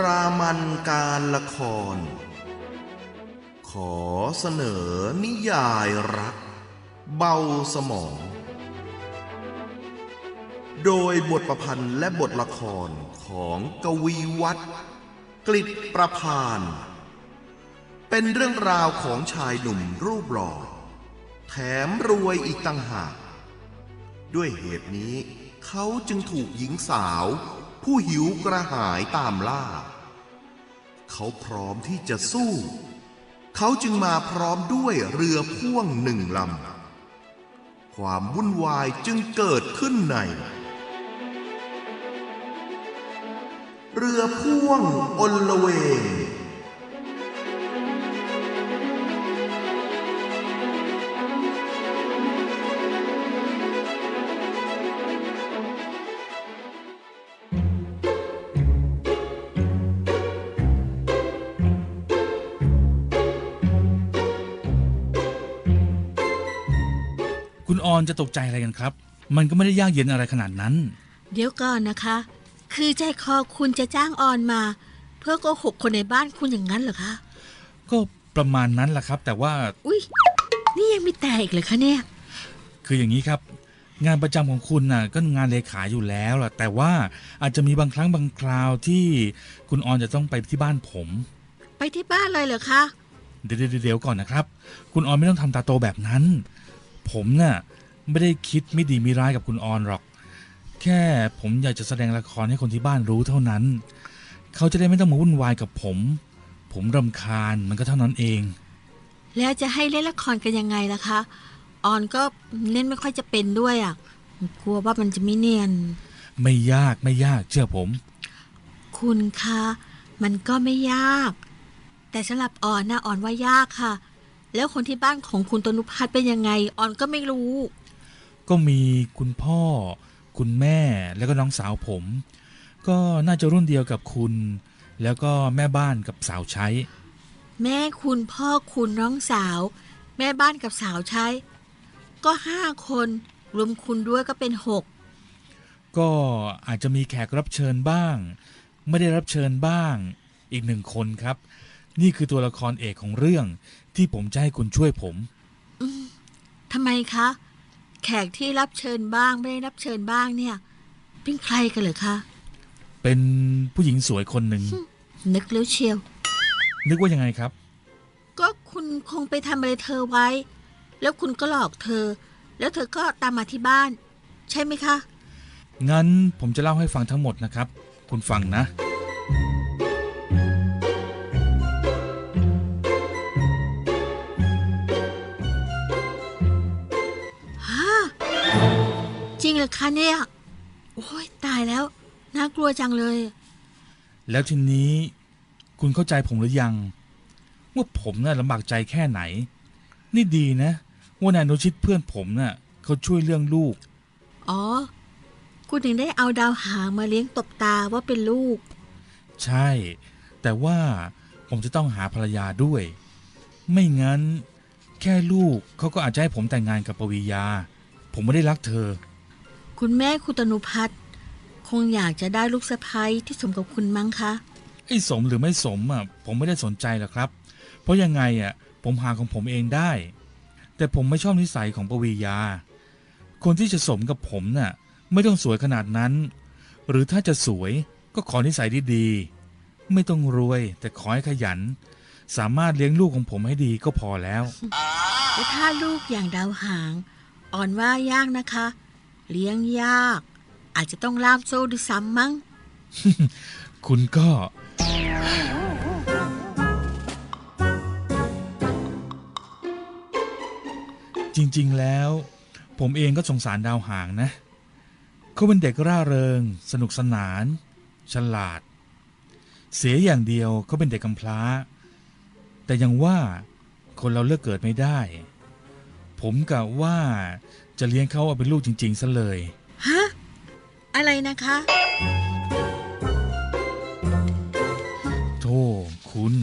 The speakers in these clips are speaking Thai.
รามันการละคร ขอเสนอนิยายรัก เบาสมอง โดยบทประพันธ์และบทละครของกวีวัตรกลิตประพาน เป็นเรื่องราวของชายหนุ่มรูปหล่อ แถมรวยอีกต่างหาก ด้วยเหตุนี้ เขาจึงถูกหญิงสาว ผู้หิวกระหายตามล่า เขาพร้อมที่จะสู้ เขาจึงมาพร้อมด้วยเรือพ่วงหนึ่งลำ ความวุ่นวายจึงเกิดขึ้นใน เรือพ่วงอลเวง ออนจะตกใจอะไรกันครับ มันก็ไม่ได้ยากเย็นอะไรขนาดนั้น เดี๋ยวก่อนนะคะ คือใจคอคุณจะจ้างออนมา เพื่อโกหกคนในบ้านคุณอย่างนั้นเหรอคะ ก็ประมาณนั้นแหละครับ แต่ว่า อุ้ยนี่ยังมีแต่อีกเลยคะเนี่ย คืออย่างนี้ครับ งานประจำของคุณน่ะก็งานเลขาอยู่แล้วล่ะ แต่ว่าอาจจะมีบางครั้งบางคราวที่คุณออนจะต้องไปที่บ้านผม ไปที่บ้านเลยเหรอคะ เดี๋ยวเดี๋ยวเดี๋ยวก่อนนะครับ คุณออนไม่ต้องทำตาโตแบบนั้น ผมน่ะ ไม่ได้คิดไม่ดีไม่ร้ายกับคุณออนหรอก แค่ผมอยากจะแสดงละครให้คนที่บ้านรู้เท่านั้น เขาจะได้ไม่ต้องมาวุ่นวายกับผม ผมรำคาญมันก็เท่านั้นเอง แล้วจะให้เล่นละครกันยังไงล่ะคะ ออนก็เล่นไม่ค่อยจะเป็นด้วยอะกลัวว่ามันจะไม่เนียน ไม่ยากไม่ยากเชื่อผม คุณคะมันก็ไม่ยาก แต่สำหรับออนนะออนว่ายากค่ะ แล้วคนที่บ้านของคุณตนุพัฒน์เป็นยังไง ออนก็ไม่รู้ ก็มีคุณพ่อ คุณแม่แล้วก็น้องสาวผม ก็น่าจะรุ่นเดียวกับคุณ แล้วก็แม่บ้านกับสาวใช้ แม่คุณพ่อคุณน้องสาว แม่บ้านกับสาวใช้ ก็ห้าคนรวมคุณด้วยก็เป็นหกก็อาจจะมีแขกรับเชิญบ้าง ไม่ได้รับเชิญบ้าง อีกหนึ่งคนครับ นี่คือตัวละครเอกของเรื่องที่ผมจะให้คุณช่วยผมทำไมคะ แขกที่รับเชิญบ้าง ไม่ได้รับเชิญบ้างเนี่ย เป็นใครกันเหรอคะ เป็นผู้หญิงสวยคนหนึ่ง นึกแล้วเชียว นึกว่ายังไงครับ ก็คุณคงไปทำอะไรเธอไว้ แล้วคุณก็หลอกเธอ แล้วเธอก็ตามมาที่บ้าน ใช่ไหมคะ งั้นผมจะเล่าให้ฟังทั้งหมดนะครับ คุณฟังนะ เหรอคะเนี่ย โอ้ยตายแล้ว น่ากลัวจังเลย แล้วทีนี้คุณเข้าใจผมหรือยัง ว่าผมน่ะลำบากใจแค่ไหน นี่ดีนะ ว่านายอนุชิตเพื่อนผมน่ะเขาช่วยเรื่องลูก อ๋อ คุณถึงได้เอาดาวหางมาเลี้ยงตบตาว่าเป็นลูก ใช่ แต่ว่าผมจะต้องหาภรรยาด้วย ไม่งั้น แค่ลูกเขาก็อาจจะให้ผมแต่งงานกับปวียา ผมไม่ได้รักเธอ คุณแม่คุณตนุพัฒน์คงอยากจะได้ลูกสะใภ้ที่สมกับคุณมั้งคะไอ้สมหรือไม่สมอะผมไม่ได้สนใจหรอกครับ เพราะยังไงอะผมหาของผมเองได้ แต่ผมไม่ชอบนิสัยของปวียา คนที่จะสมกับผมน่ะไม่ต้องสวยขนาดนั้น หรือถ้าจะสวยก็ขอนิสัยดีๆไม่ต้องรวย แต่ขอให้ขยัน สามารถเลี้ยงลูกของผมให้ดีก็พอแล้วและถ้าลูกอย่างดาวหาง อ่อนว่ายากนะคะ เลี้ยงยาก อาจจะต้องล่ามโซ่ด้วยซ้ำมั้ง คุณก็ จริงๆแล้ว ผมเองก็สงสารดาวหางนะ เขาเป็นเด็กร่าเริง สนุกสนาน ฉลาด เสียอย่างเดียวเขาเป็นเด็กกำพร้า แต่ยังว่าคนเราเลือกเกิดไม่ได้ ผมกะว่าจะเลี้ยงเขาเอาเป็นลูกจริงๆซะเลย ฮะ อะไรนะคะ โธ่คุณ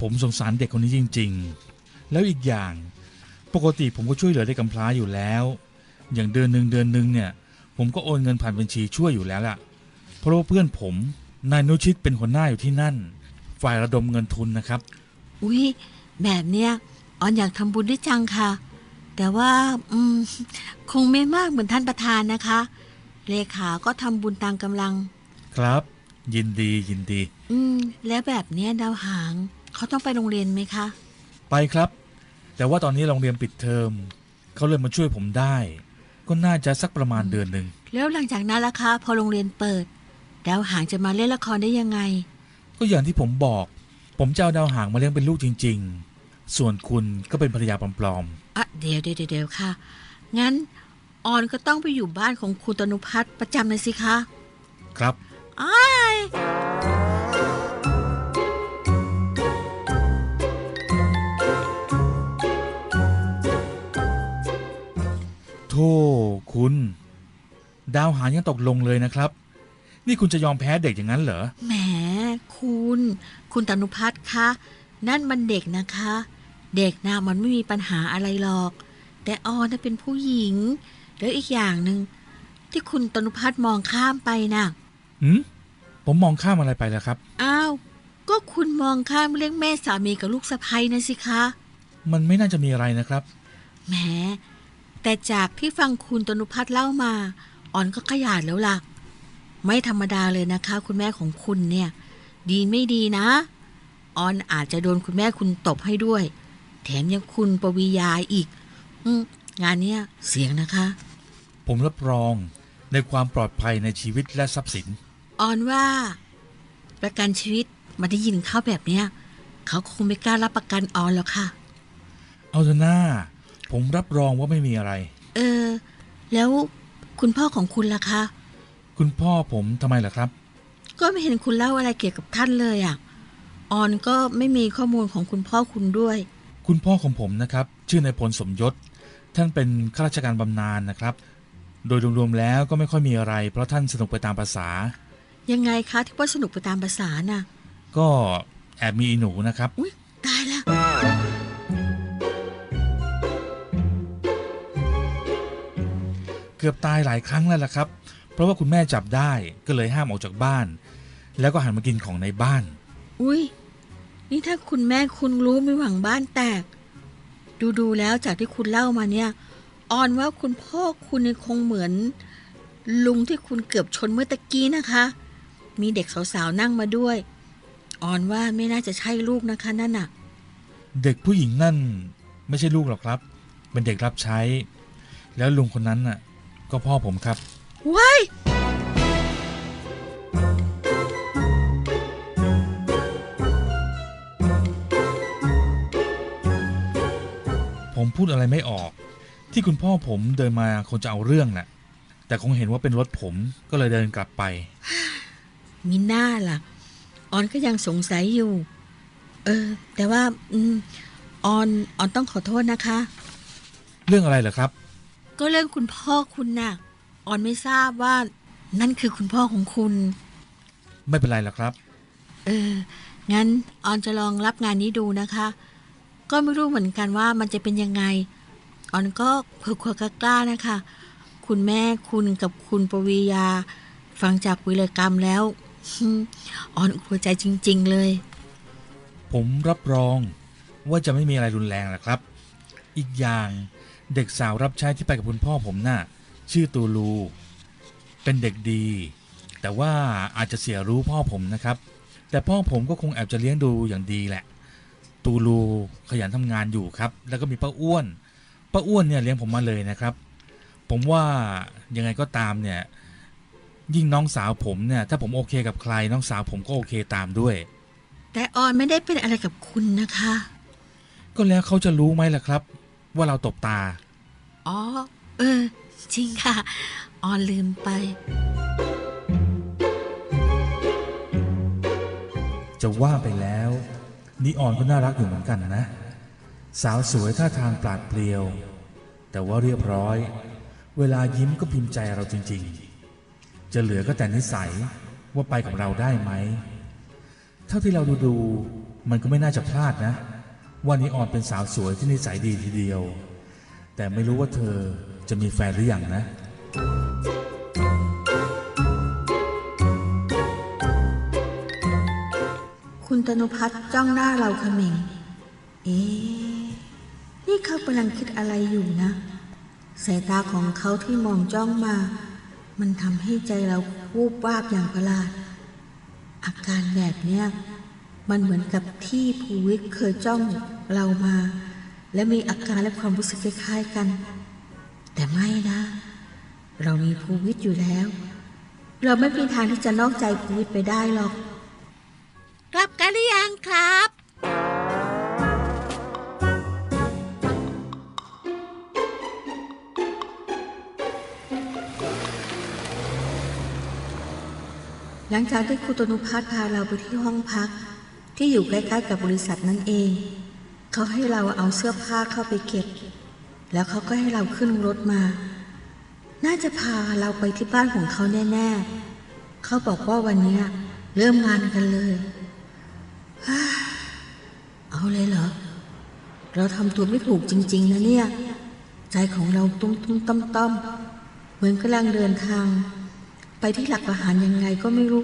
ผมสงสารเด็กคนนี้จริง ๆ แล้วอีกอย่าง ปกติผมก็ช่วยเหลือเด็กกำพร้าอยู่แล้ว อย่างเดือนหนึ่งเดือนหนึ่งเนี่ย ผมก็โอนเงินผ่านบัญชีช่วยอยู่แล้วล่ะ เพราะว่าเพื่อนผมนายนุชิตเป็นคนหน้าอยู่ที่นั่น ฝ่ายระดมเงินทุนนะครับ อุ๊ย แบบเนี้ยออนอยากทำบุญด้วยจังค่ะ แต่ว่าอืมคงไม่มากเหมือนท่านประธานนะคะ เลขาก็ทำบุญตามกำลัง ครับ ยินดียินดี อืม แล้วแบบเนี้ยดาวหาง เขาต้องไปโรงเรียนไหมคะ ไปครับ แต่ว่าตอนนี้โรงเรียนปิดเทอมเขาเลยมาช่วยผมได้ ก็น่าจะสักประมาณเดือนหนึ่งแล้วหลังจากนั้นล่ะคะ พอโรงเรียนเปิด ดาวหางจะมาเล่นละครได้ยังไง ก็อย่างที่ผมบอก ผมจะเอาดาวหางมาเลี้ยงเป็นลูกจริงๆ ส่วนคุณก็เป็นภรรยาปลอมอะเดี๋ยวเดี๋ยวเดี๋ยวค่ะ งั้นออนก็ต้องไปอยู่บ้านของคุณตนุพัฒน์ประจำเลยสิคะๆ ครับ อ้ายโธ่คุณ ดาวหางยังตกลงเลยนะครับ นี่คุณจะยอมแพ้เด็กอย่างนั้นเหรอ แหมคุณ คุณตนุพัฒน์คะ นั่นมันเด็กนะคะ เด็กนะมันไม่มีปัญหาอะไรหรอก แต่ออนน่ะเป็นผู้หญิง แล้วอีกอย่างหนึ่งที่คุณตนุพัฒน์มองข้ามไปน่ะหืมผมมองข้ามอะไรไปแล้วครับ อ้าว ก็คุณมองข้ามเรื่องแม่สามีกับลูกสะใภ้นะสิคะ มันไม่น่าจะมีอะไรนะครับ แหม แต่จากที่ฟังคุณตนุพัฒน์เล่ามาอ่อนก็ขยาดแล้วล่ะ ไม่ธรรมดาเลยนะคะ คุณแม่ของคุณเนี่ย ดีไม่ดีนะ ออนอาจจะโดนคุณแม่คุณตบให้ด้วย แถมยังคุณปวียาอีกอืมงานเนี้ยเสียงนะคะ ผมรับรองในความปลอดภัยในชีวิตและทรัพย์สิน ออนว่า ประกันชีวิตมาได้ยินเขาแบบเนี้ยเขาคงไม่กล้ารับประกันออนแล้วค่ะ เอาเถอะหน้า ผมรับรองว่าไม่มีอะไร เออ แล้วคุณพ่อของคุณล่ะคะ คุณพ่อผมทำไมล่ะครับ ก็ไม่เห็นคุณเล่าอะไรเกี่ยวกับท่านเลยอะออนก็ไม่มีข้อมูลของคุณพ่อคุณด้วย คุณพ่อของผมนะครับชื่อนายพลสมยศ ท่านเป็นข้าราชการบำนาญนะครับ โดยรวมๆแล้วก็ไม่ค่อยมีอะไร เพราะท่านสนุกไปตามภาษา ยังไงคะที่ว่าสนุกไปตามภาษาน่ะ ก็แอบมีอีหนูนะครับ อุ้ยตายแล้วเกือบตายหลายครั้งแล้วล่ะครับ เพราะว่าคุณแม่จับได้ก็เลยห้ามออกจากบ้าน แล้วก็หันมากินของในบ้าน อุ้ย นี่ถ้าคุณแม่คุณรู้ไม่หวังบ้านแตกดูดูๆแล้วจากที่คุณเล่ามาเนี่ยออนว่าคุณพ่อคุณเนี่ยคงเหมือน ลุงที่คุณเกือบชนเมื่อตะกี้นะคะ มีเด็กสาวๆนั่งมาด้วย ออนว่าไม่น่าจะใช่ลูกนะคะนั่นน่ะ เด็กผู้หญิงนั่นไม่ใช่ลูกหรอกครับ เป็นเด็กรับใช้ แล้วลุงคนนั้นน่ะ ก็พ่อผมครับว้าย พูดอะไรไม่ออก ที่คุณพ่อผมเดินมาคงจะเอาเรื่องแหละแต่คงเห็นว่าเป็นรถผมก็เลยเดินกลับไป มีหน้าล่ะ ออนก็ยังสงสัยอยู่ เออ แต่ว่าอืมออนออนต้องขอโทษนะคะ เรื่องอะไรเหรอครับ ก็เรื่องคุณพ่อคุณน่ะ ออนไม่ทราบว่า นั่นคือคุณพ่อของคุณ ไม่เป็นไรหรอกครับ เออ งั้นออนจะลองรับงานนี้ดูนะคะ ก็ไม่รู้เหมือนกันว่ามันจะเป็นยังไงออนก็เผื่อๆกล้าๆนะคะ คุณแม่คุณกับคุณปวียา ฟังจากวิรกรรมแล้วออนกลัวใจจริง ๆ เลย ผมรับรองว่าจะไม่มีอะไรรุนแรงหรอกครับ อีกอย่างเด็กสาวรับใช้ที่ไปกับคุณพ่อผมน่ะ ชื่อตูลู เป็นเด็กดี แต่ว่าอาจจะเสียรู้พ่อผมนะครับ แต่พ่อผมก็คงแอบจะเลี้ยงดูอย่างดีแหละ ตูลูขยันทำงานอยู่ครับ แล้วก็มีป้าอ้วนป้าอ้วนเนี่ยเลี้ยงผมมาเลยนะครับ ผมว่ายังไงก็ตามเนี่ย ยิ่งน้องสาวผมเนี่ย ถ้าผมโอเคกับใครน้องสาวผมก็โอเคตามด้วย แต่ออนไม่ได้เป็นอะไรกับคุณนะคะ ก็แล้วเขาจะรู้ไหมล่ะครับ ว่าเราตบตา อ๋อ เออ จริงค่ะ ออนลืมไปจะว่าไปแล้ว นิออนก็น่ารักอยู่เหมือนกันนะ สาวสวยท่าทางปราดเปรียว แต่ว่าเรียบร้อย เวลายิ้มก็พิมพ์ใจเราจริง ๆ จะเหลือก็แต่นิสัยว่าไปกับเราได้ไหม เท่าที่เราดูดูมันก็ไม่น่าจะพลาดนะ ว่านิออนเป็นสาวสวยที่นิสัยดีทีเดียว แต่ไม่รู้ว่าเธอจะมีแฟนหรืออยังนะ คุณตนุพัฒน์จ้องหน้าเราเขม่ง เอ๊นี่เขากำลังคิดอะไรอยู่นะ สายตาของเขาที่มองจ้องมา มันทำให้ใจเราวูบวาบอย่างประหลาด อาการแบบเนี้ยมันเหมือนกับที่ภูวิทย์เคยจ้องเรามา และมีอาการและความรู้สึกคล้ายๆกัน แต่ไม่นะ เรามีภูวิทย์อยู่แล้ว เราไม่มีทางที่จะนอกใจภูวิทย์ไปได้หรอก กลับกันหรือยังครับ หลังจากที่ครูตนุพัฒน์พาเราไปที่ห้องพัก ที่อยู่ใกล้ๆกับบริษัทนั่นเอง เขาให้เราเอาเสื้อผ้าเข้าไปเก็บ แล้วเขาก็ให้เราขึ้นรถมา น่าจะพาเราไปที่บ้านของเขาแน่ ๆ เขาบอกว่าวันนี้เริ่มงานกันเลย เอาเลยเหรอ เราทำตัวไม่ถูกจริง ๆ นะเนี่ย ใจของเราตุ้มตุ้มต้อมต้อมเหมือนกำลังเดินทาง ไปที่หลักประหารยังไงก็ไม่รู้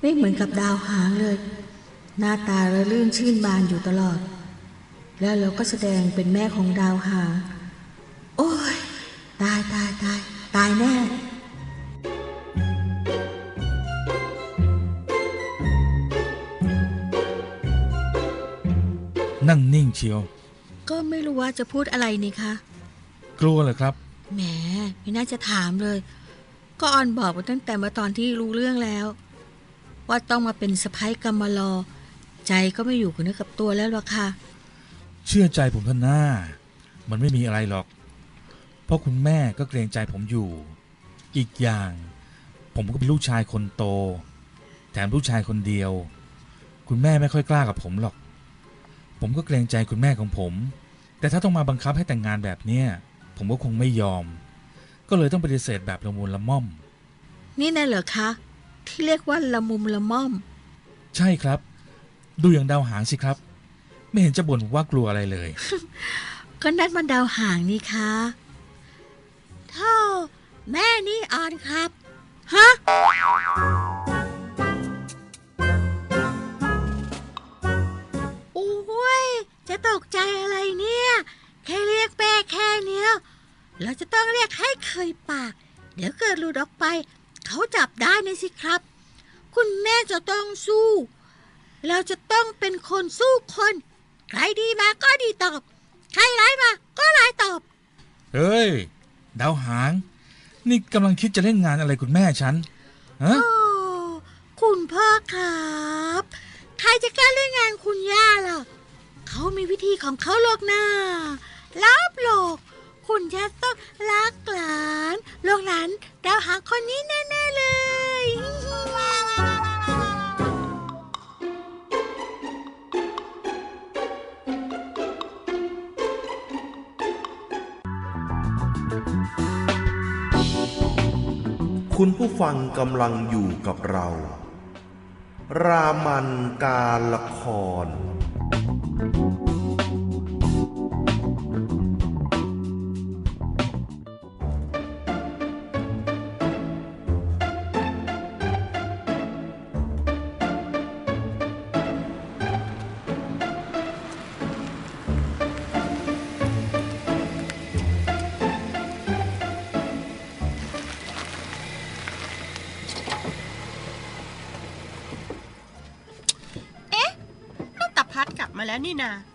ไม่เหมือนกับดาวหางเลย หน้าตาระลื่นชื่นบานอยู่ตลอด แล้วเราก็แสดงเป็นแม่ของดาวหาง โอ้ย ตายตายตาย ตายแน่ นั่งนิ่งเชียว ก็ไม่รู้ว่าจะพูดอะไรนี่คะ กลัวเหรอครับ แหม ไม่น่าจะถามเลย ก็ออนบอกมาตั้งแต่เมื่อตอนที่รู้เรื่องแล้ว ว่าต้องมาเป็นสะพ้ายกรรมลอ ใจก็ไม่อยู่กับเนื้อกับตัวแล้วหรอกค่ะ เชื่อใจผมเถอะหน้า มันไม่มีอะไรหรอก เพราะคุณแม่ก็เกรงใจผมอยู่ อีกอย่าง ผมก็เป็นลูกชายคนโต แถมลูกชายคนเดียว คุณแม่ไม่ค่อยกล้ากับผมหรอก ผมก็เกรงใจคุณแม่ของผม แต่ถ้าต้องมาบังคับให้แต่งงานแบบเนี้ยผมก็คงไม่ยอม ก็เลยต้องปฏิเสธแบบละมุนละม่อม นี่น่ะเหรอคะ ที่เรียกว่าละมุมละม่อม ใช่ครับ ดูอย่างดาวหางสิครับ ไม่เห็นจะบ่นว่ากลัวอะไรเลย ก็นัดมันดาวห่างนี่คะเท่าแม่นี่ออนครับ ฮะ จะตกใจอะไรเนี่ย แค่เรียกแม่แค่เนี้ยเราจะต้องเรียกให้เคยปาก เดี๋ยวเกิดหลุดออกไป เขาจับได้นะสิครับ คุณแม่จะต้องสู้ เราจะต้องเป็นคนสู้คน ใครดีมาก็ดีตอบ ใครร้ายมาก็ร้ายตอบ เฮ้ย ดาวหาง นี่กำลังคิดจะเล่นงานอะไรคุณแม่ฉันฮะโอ้คุณพ่อครับ ใครจะกล้าเล่นงานคุณย่าล่ะ เขามีวิธีของเขาหรอกนะรับหลก คุณจะต้องรักหลานหลกหลานดาวหางคนนี้แน่ๆเลยคุณผู้ฟังกำลังอยู่กับเรา รามันการละคร นั พั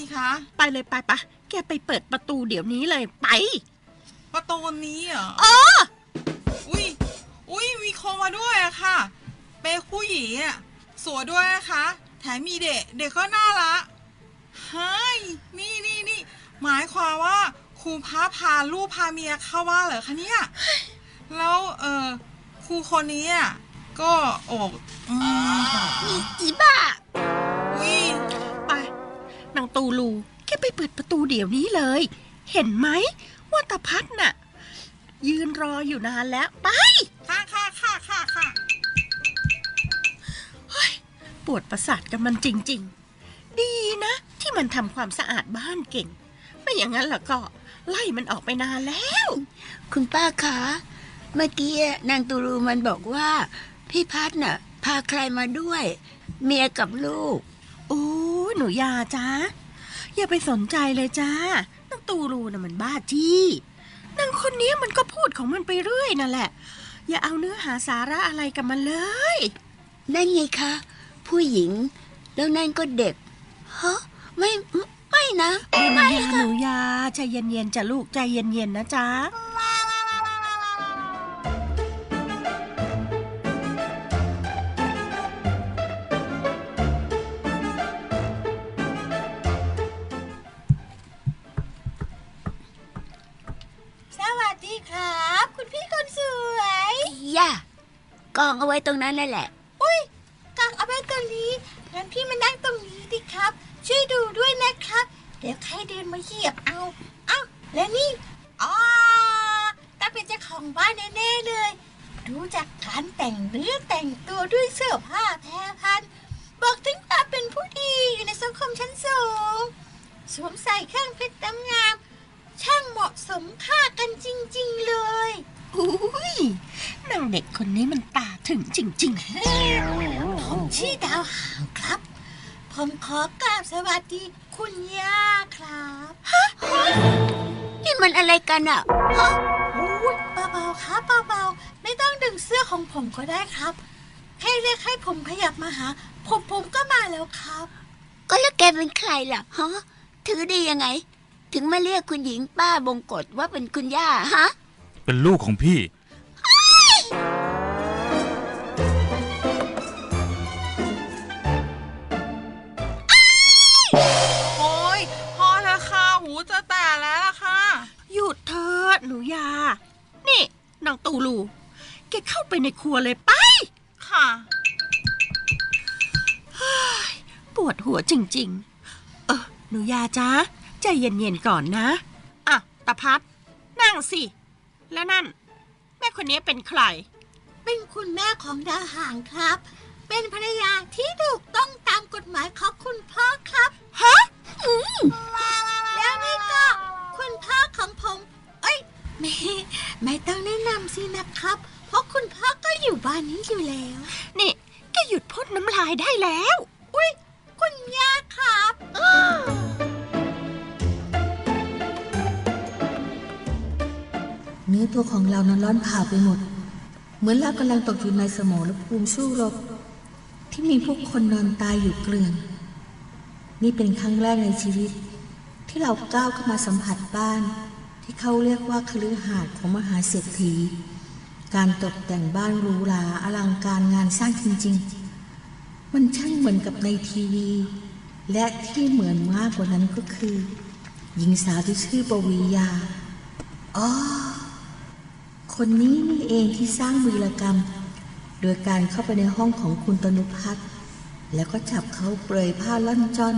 นข้อช้านี่คะ ไปเลยไปปะแกไปเปิดประตูเดี๋ยวนี้เลยไป ประตูนี้เหรอ เออ อุ้ยอุ้ยมีคนมาด้วยอะค่ะ เป็นผู้หญิงอะสวยด้วยนะคะ แถมมีเด็กเด็กก็น่ารักเฮ้ยนี่นี่นี่หมายความว่าครูพาพาลูกพาเมียเข้าบ้านเหรอคะเนี่ย แล้วเออครูคนนี้อะก็โอกอืม อีอีบ้าอุ๊ยไปนางตูลูแค่ไปเปิดประตูเดี๋ยวนี้เลย เห็นไหมว่าตาพัดน่ะ ยืนรออยู่นานแล้วไป ค่ะค่ะค่ะค่ะค่ะปวดประสาทกับมันจริง ๆ ดีนะ ที่มันทำความสะอาดบ้านเก่ง ไม่อย่างนั้นล่ะก็ไล่มันออกไปนานแล้ว คุณป้าคะ เมื่อกี้นางตูรูมันบอกว่า พี่พัดน่ะ พาใครมาด้วย เมียกับลูก โอ้ ยหนูยาจ้าอย่าไปสนใจเลยจ้านางตูรูน่ะมันบ้าจี้นางคนนี้มันก็พูดของมันไปเรื่อยนั่นแหละ อย่าเอาเนื้อหาสาระอะไรกับมันเลย นั่นไงคะ ผู้หญิง แล้วนั่นก็เด็กฮะไม่ไม่ไม่นะหนูยาหนูยาใจเย็นๆจ้ะลูกใจเย็นๆนะจ๊ะ ย่ากองเอาไว้ตรงนั้นนั่นแหละ อุ้ยกองเอาไว้ตรงนี้งั้นพี่มานั่งตรงนี้ดิครับ ช่วยดูด้วยนะครับ เดี๋ยวใครเดินมาเหยียบเอาเอ้าและนี่อ๋อต้องเป็นเจ้าของบ้านแน่ๆเลย ดูจากการแต่งเนื้อแต่งตัวด้วยเสื้อผ้าแพรพันบอกถึงความเป็นผู้ดีอยู่ในสังคมชั้นสูง สวมใส่เครื่องเพชรดำงาม ช่างเหมาะสมค่ากันจริง ๆ เลย อุ้ยนางเด็กคนนี้มันตาถึงจริงผมชื่อดาวหางครับ ผมขอกราบสวัสดีคุณย่าครับฮะนี่มันอะไรกันอะฮะโอ้ยเบาๆครับเบาๆไม่ต้องดึงเสื้อของผมก็ได้ครับแค่เรียกให้ผมขยับมาหา ผมผมก็มาแล้วครับ ก็แล้วแกเป็นใครล่ะฮะถือดียังไง ถึงมาเรียกคุณหญิงป้าบงกฎว่าเป็นคุณย่าฮะ เป็นลูกของพี่ โอ้ยพอแล้วค่ะหูจะแตกแล้วล่ะค่ะๆหยุดเถิดหนูยา นี่นางตูลูแกเข้าไปในครัวเลยไป ค่ะ ปวดหัวจริง ๆ เออหนูยาจ้าใจเย็น ๆ ก่อนนะ อะตาพัด นั่งสิ แล้วนั่น แม่คนนี้เป็นใคร เป็นคุณแม่ของดาหางครับ เป็นภรรยาที่ถูกต้องตามกฎหมายของคุณพ่อครับ ฮะแล้วนี่ก็ คุณพ่อของผม เอ้ย ไม่ ไม่ต้องแนะนำสินะครับ เพราะคุณพ่อก็อยู่บ้านนี้อยู่แล้ว นี่แกหยุดพ่นน้ำลายได้แล้ว อุ้ยคุณย่าครับ เนื้อตัวของเรานั้นร้อนเผาไปหมด เหมือนเรากำลังตกอยู่ในสมรภูมิสู้รบ ที่มีผู้คนนอนตายอยู่เกลื่อน นี่เป็นครั้งแรกในชีวิต ที่เราก้าวเข้ามาสัมผัสบ้าน ที่เขาเรียกว่าคฤหาสน์ของมหาเศรษฐี การตกแต่งบ้านหรูหราอลังการงานสร้างจริง ๆ มันช่างเหมือนกับในทีวี และที่เหมือนมากกว่านั้นก็คือ หญิงสาวที่ชื่อปวียาอ๋อ คนนี้นี่เองที่สร้างวีรกรรม โดยการเข้าไปในห้องของคุณตนุพัฒน์แล้วก็จับเขาเปลยผ้าล่อนจอน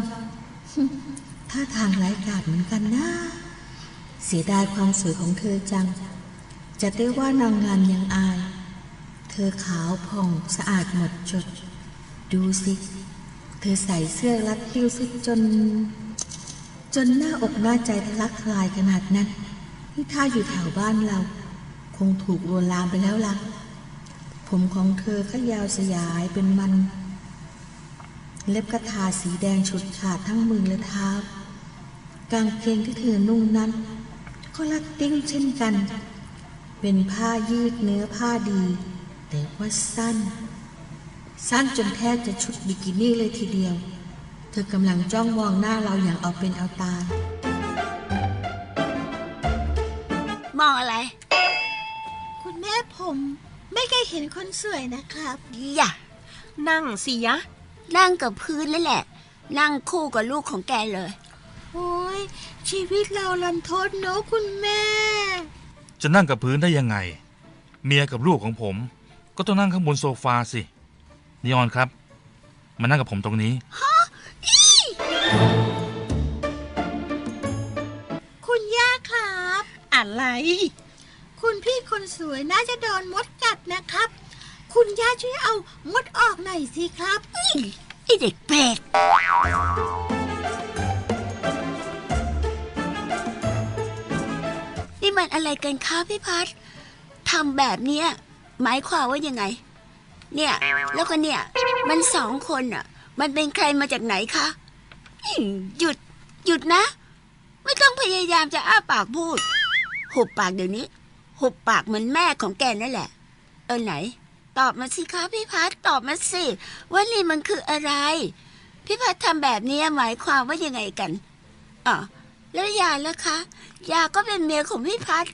ท่าทางไร้กาจเหมือนกันนะเสียดายความสวยของเธอจัง จะได้ว่านางงามยังอาย เธอขาวผ่องสะอาดหมดจด ดูสิ เธอใส่เสื้อรัดคิ้วซิจน จนหน้าอกหน้าใจทะลักทลายขนาดนั้น นี่ถ้าอยู่แถวบ้านเรา คงถูกลวนลามไปแล้วล่ะ ผมของเธอก็ยาวสยายเป็นมัน เล็บกระทาสีแดงฉุดขาดทั้งมือและเท้า กางเกงที่เธอนุ่งนั้น ก็รัดติ้งเช่นกัน เป็นผ้ายืดเนื้อผ้าดี แต่ว่าสั้น สั้นจนแทบจะชุดบิกินี่เลยทีเดียว เธอกำลังจ้องมองหน้าเราอย่างเอาเป็นเอาตายมองอะไร แม่ผมไม่เคยเห็นคนสวยนะครับอย่านั่งสิยะ นั่งกับพื้นนั่นแหละ นั่งคู่กับลูกของแกเลยอโอ้ยชีวิตเราลันทดเนอะคุณแม่ จะนั่งกับพื้นได้ยังไง เมียกับลูกของผม ก็ต้องนั่งข้างบนโซฟาสินิออนครับ มานั่งกับผมตรงนี้ คุณย่าครับ อะไร คุณพี่คนสวยน่าจะโดนมดกัดนะครับ คุณย่าช่วยเอามดออกหน่อยสิครับไอเด็กแปลกนี่มันอะไรกันคะพี่พัดทำแบบเนี้ยหมายความว่ายังไง เนี่ย แล้วก็เนี่ย มันสองคนอะ มันเป็นใครมาจากไหนคะอืมหยุด หยุดนะ ไม่ต้องพยายามจะอ้าปากพูด หุบปากเดี๋ยวนี้ หุบปากเหมือนแม่ของแกนั่นแหละ เออไหน ตอบมาสิคะพี่พัดตอบมาสิว่านี่มันคืออะไร พี่พัดทำแบบนี้หมายความว่ายังไงกันอ๋อแล้วยาล่ะคะยาก็เป็นเมียของพี่พัด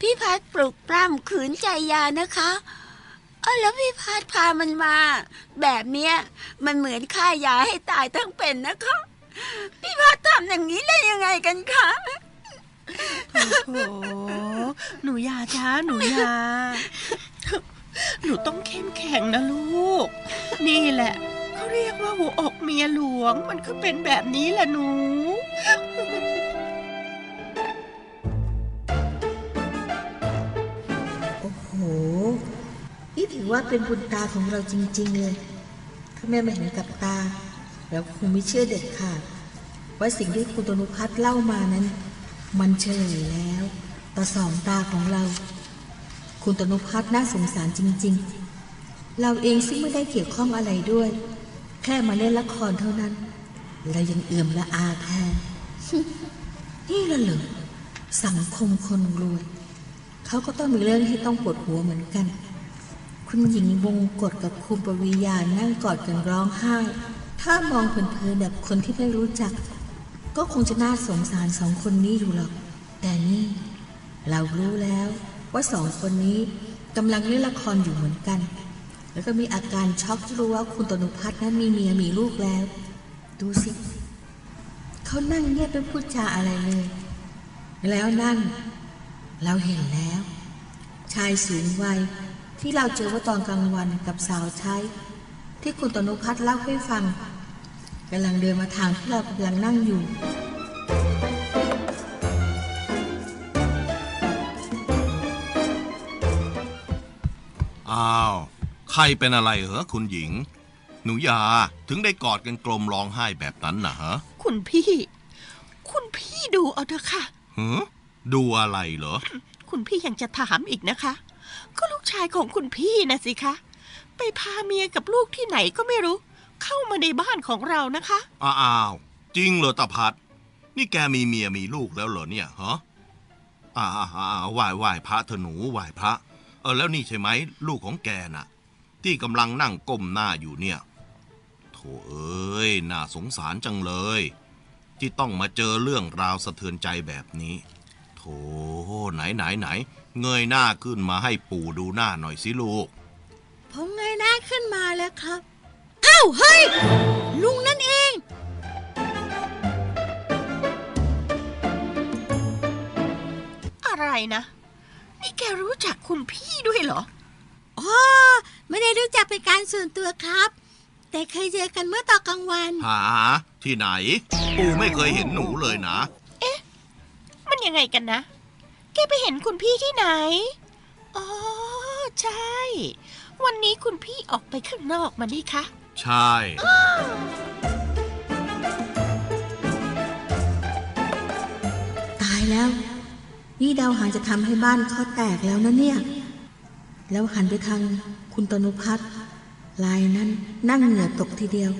พี่พัดปลุกปล้ำขืนใจยานะคะเออแล้วพี่พัดพามันมา แบบเนี้ยมันเหมือนฆ่ายาให้ตายทั้งเป็นนะคะ พี่พัดทำอย่างนี้ได้ยังไงกันคะ โอ้โหหนูยาจ้าหนูยา หนูต้องเข้มแข็งนะลูก นี่แหละเขาเรียกว่าหัวอกเมียหลวง มันก็เป็นแบบนี้แหละหนูโอ้โหนี่ถือว่าเป็นบุญตาของเราจริง ๆ เลย ถ้าแม่ไม่เห็นกับตาเราคงไม่เชื่อเด็ดขาดว่าสิ่งที่คุณตนุพัฒน์เล่ามานั้น มันเฉลยแล้ว ต่อสองตาของเรา คุณตนุพัฒน์น่าสงสารจริง ๆ เราเองซึ่งไม่ได้เกี่ยวข้องอะไรด้วย แค่มาเล่นละครเท่านั้น เรายังเอื่อมละอาแทนนี่ละเหรอสังคมคนรวย เขาก็ต้องมีเรื่องที่ต้องปวดหัวเหมือนกัน คุณหญิงวงกฎกับคุณปวียานั่งกอดกันร้องไห้ ถ้ามองเพลินๆแบบคนที่ไม่รู้จัก ก็คงจะน่าสงสารสองคนนี้อยู่หรอก แต่นี่เรารู้แล้วว่าสองคนนี้กำลังเล่นละครอยู่เหมือนกัน แล้วก็มีอาการช็อกที่รู้ว่าคุณตนุพัฒน์นั้นมีเมียมีลูกแล้ว ดูสิเขานั่งเงียบไม่พูดจาอะไรเลย แล้วนั่น เราเห็นแล้ว ชายสูงวัยที่เราเจอว่าตอนกลางวันกับสาวใช้ ที่คุณตนุพัฒน์เล่าให้ฟัง กำลังเดินมาทางที่เรากำลังนั่งอยู่ อ้าว ใครเป็นอะไรเหรอคุณหญิง หนูยาถึงได้กอดกันกลมร้องไห้แบบนั้นนะฮะคุณพี่ คุณพี่ดูเอาเถอะค่ะหือดูอะไรเหรอ คุณพี่ยังจะถามอีกนะคะ ก็ลูกชายของคุณพี่นะสิคะ ไปพาเมียกับลูกที่ไหนก็ไม่รู้ เข้ามาในบ้านของเรานะคะ อ้าวจริงเหรอตาพัด นี่แกมีเมียมีลูกแล้วเหรอเนี่ยฮะอ่าอ่าไหว้ไหว้พระเถอะหนูไหว้พระ เออแล้วนี่ใช่ไหมลูกของแกน่ะ ที่กำลังนั่งก้มหน้าอยู่เนี่ยโถเอ้ยน่าสงสารจังเลย ที่ต้องมาเจอเรื่องราวสะเทือนใจแบบนี้โถไหนไหนไหน เงยหน้าขึ้นมาให้ปู่ดูหน้าหน่อยสิลูก ผมเงยหน้าขึ้นมาแล้วครับ อ้าวเฮ้ย ลุงนั่นเอง อะไรนะ นี่แกรู้จักคุณพี่ด้วยเหรอ อ๋อไม่ได้รู้จักเป็นการส่วนตัวครับ แต่เคยเจอกันเมื่อตอนกลางวัน หา ที่ไหน ปู่ไม่เคยเห็นหนูเลยนะ มันยังไงกันนะ แกไปเห็นคุณพี่ที่ไหน อ๋อ ใช่ วันนี้คุณพี่ออกไปข้างนอกมานี่คะ ใช่ ตายแล้ว นี่ดาวหางจะทำให้บ้านเขาแตกแล้วนะเนี่ย แล้วหันไปทางคุณตนุพัฒน์ลายนั้นนั่งเหงื่อตกทีเดียว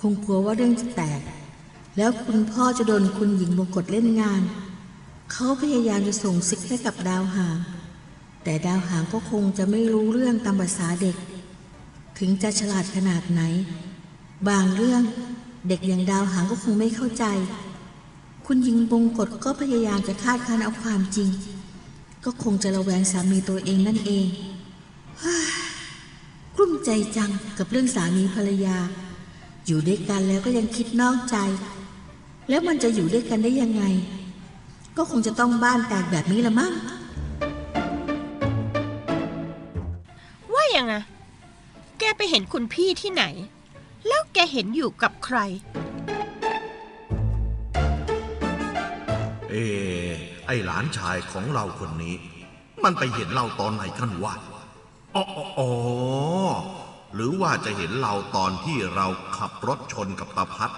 คงกลัวว่าเรื่องจะแตก แล้วคุณพ่อจะโดนคุณหญิงบงกฎเล่นงาน เขาพยายามจะส่งซิกให้กับดาวหาง แต่ดาวหางก็คงจะไม่รู้เรื่องตามภาษาเด็ก ถึงจะฉลาดขนาดไหน บางเรื่องเด็กอย่างดาวหางก็คงไม่เข้าใจ คุณหญิงบงกฎก็พยายามจะคาดคั้นเอาความจริง ก็คงจะระแวงสามีตัวเองนั่นเองฮ่ากลุ้มใจจังกับเรื่องสามีภรรยา อยู่ด้วยกันแล้วก็ยังคิดนอกใจ แล้วมันจะอยู่ด้วยกันได้ยังไง ก็คงจะต้องบ้านแตกแบบนี้ละมั้งว่ายังไง แกไปเห็นคุณพี่ที่ไหน แล้วแกเห็นอยู่กับใคร เอ ไอหลานชายของเราคนนี้ มันไปเห็นเราตอนไหนกันวะอ๋ออ๋ออ๋อหรือว่าจะเห็นเราตอนที่เราขับรถชนกับตาพัด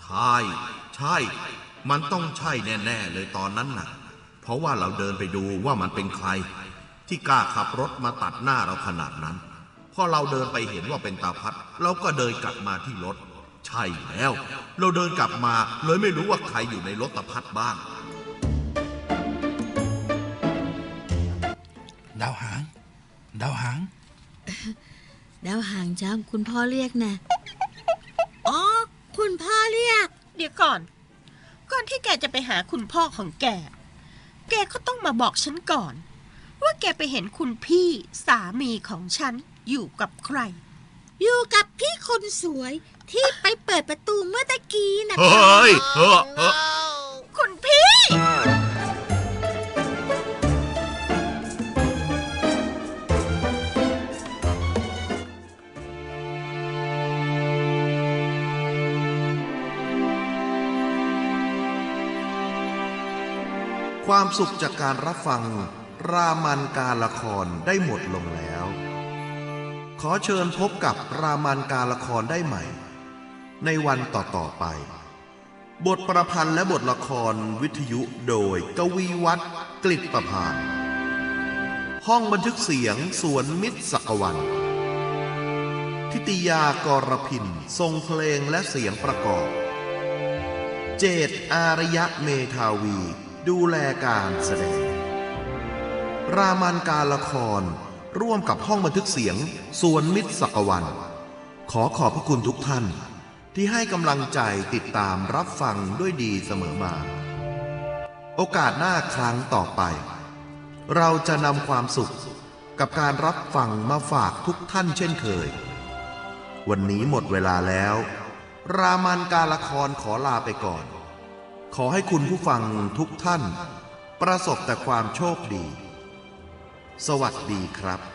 ใช่ ใช่ มันต้องใช่แน่ๆเลยตอนนั้นน่ะ เพราะว่าเราเดินไปดูว่ามันเป็นใคร ที่กล้าขับรถมาตัดหน้าเราขนาดนั้น พอเราเดินไปเห็นว่าเป็นตาพัดเราก็เดินกลับมาที่รถ ใช่แล้ว เราเดินกลับมาเลยไม่รู้ว่าใครอยู่ในรถตาพัดบ้าง ดาวหาง ดาวหาง ดาวหางจ้าคุณพ่อเรียกนะ อ๋อ คุณพ่อเรียก เดี๋ยวก่อน ก่อนที่แกจะไปหาคุณพ่อของแก แกก็ต้องมาบอกฉันก่อน ว่าแกไปเห็นคุณพี่สามีของฉันอยู่กับใคร อยู่กับพี่คนสวยที่ไปเปิดประตูเมื่อตะกี้นะเฮ้ยเฮ้อเฮ้อคุณพี่ ความสุขจากการรับฟัง รามันการละครได้หมดลงแล้ว ขอเชิญพบกับรามันการละครได้ใหม่ ในวันต่อๆไป บทประพันธ์และบทละครวิทยุโดยกวีวัตรกลิตประพานห้องบันทึกเสียงสวนมิตรสักวันทิติยากรพินทรงเพลงและเสียงประกอบ เจตอารยะเมทาวี ดูแลการแสดง รามันการละคร ร่วมกับห้องบันทึกเสียงสวนมิตรสักวัน ขอขอบพระคุณทุกท่าน ที่ให้กำลังใจติดตามรับฟังด้วยดีเสมอมา โอกาสหน้าครั้งต่อไป เราจะนำความสุขกับการรับฟังมาฝากทุกท่านเช่นเคย วันนี้หมดเวลาแล้ว รามันการละครขอลาไปก่อน ขอให้คุณผู้ฟังทุกท่าน ประสบแต่ความโชคดี สวัสดีครับ